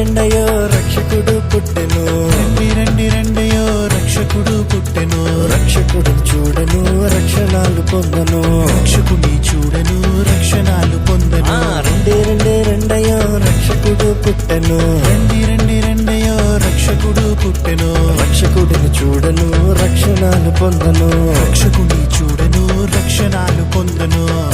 రెండయో రక్షకుడు పుట్టెను. రండి రండి రెండయో రక్షకుడు పుట్టెను. రక్షకుడు చూడను రక్షణాలు పొందను. రక్షకుని చూడను రక్షణాలు పొందను. రెండే రెండే రెండయో రక్షకుడు పుట్టెను. రండి రండి రెండయో రక్షకుడు పుట్టెను. రక్షకుడిని చూడను రక్షణాలు పొందను. రక్షకుని చూడను రక్షణాలు పొందను.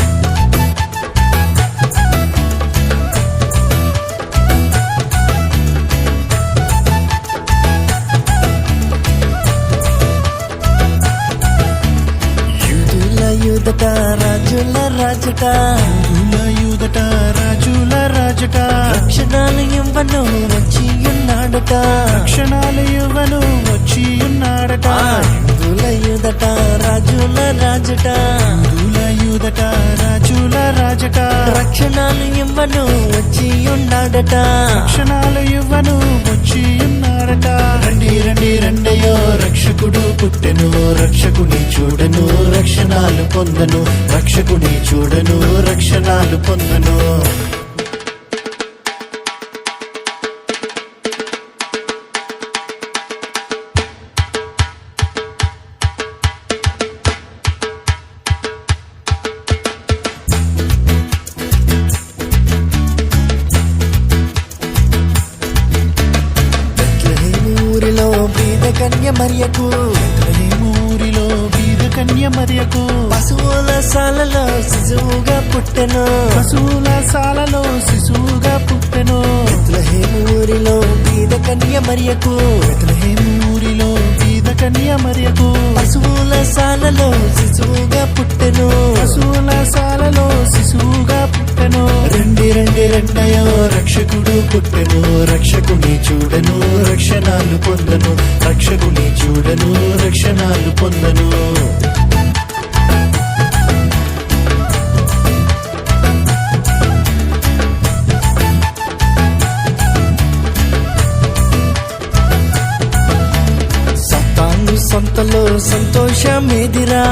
రాజుల రాజట. యూదుల యూదట రాజుల రాజట. రక్షణాలు ఇవ్వను వచ్చి ఉన్నాడట. రక్షణాలు ఇవ్వను వచ్చి ఉన్నాడట. ఆ, యూదుల యూదట రాజుల రాజట. యూదుల యూదట రాజుల రాజట. రక్షణాలు ఇవ్వను వచ్చి ఉన్నాడట. రక్షణాలు ఇవ్వను వచ్చి ఉన్నాడట. రండి రండి రక్షకుడు పుట్టెను రక్షకుని చూడను రక్షణాలు పొందను రక్షకుని చూడను రక్షణాలు పొందను. కన్య మరియకు బీద కన్య మరియకు పశువుల సాలలో శిశువుగా పుట్టెను. పశువుల సాలలో శిశువుగా పుట్టెను. ఊరిలో బీద కన్య మరియకు ఊరిలో బీద కన్య మరియకు పశువుల సాలలో శిశువుగా పుట్టెను. పశువుల సాలలో శిశువుగా పుట్టెను. రండి రెండయో రక్షకుడు పుట్టెను రక్షకుని చూడను రక్షణాలు పొందను రక్షకుని చూడను రక్షణాలు పొందను. సతాను సంతలో సంతోషమేదిరా?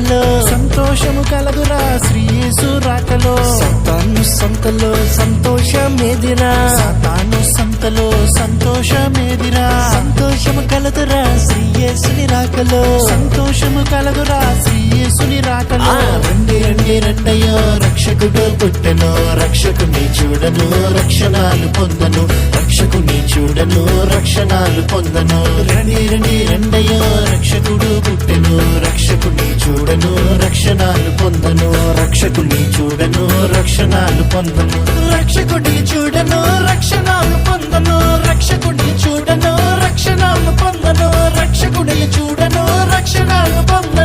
రాకలో. సంతోషము కలదురా శ్రీయేసు రాకలో. సతాను సంతలో సంతోషమేదిరా. తాను సంతలో సంతోషమేదిరా. సంతోషము కలదురా శ్రీయేసుని రాకలో. సంతోషము కలదురా శ్రీయేసుని రాకలో. రండి రండి. రక్షకుడు పుట్టెను రక్షకుని చూడను రక్షణాలు పొందను రక్షకుని చూడను రక్షణాలు పొందను. రణి రణి రెండయ్యో రక్షకుడు పుట్టెను రక్షకుని చూడను రక్షణాలు పొందను రక్షకుని చూడను రక్షణాలు పొందను. రక్షకుడిని చూడను రక్షణాలు పొందను రక్షకుడిని చూడను రక్షణాలు పొందను రక్షకుడిని చూడను రక్షణాలు పొందను.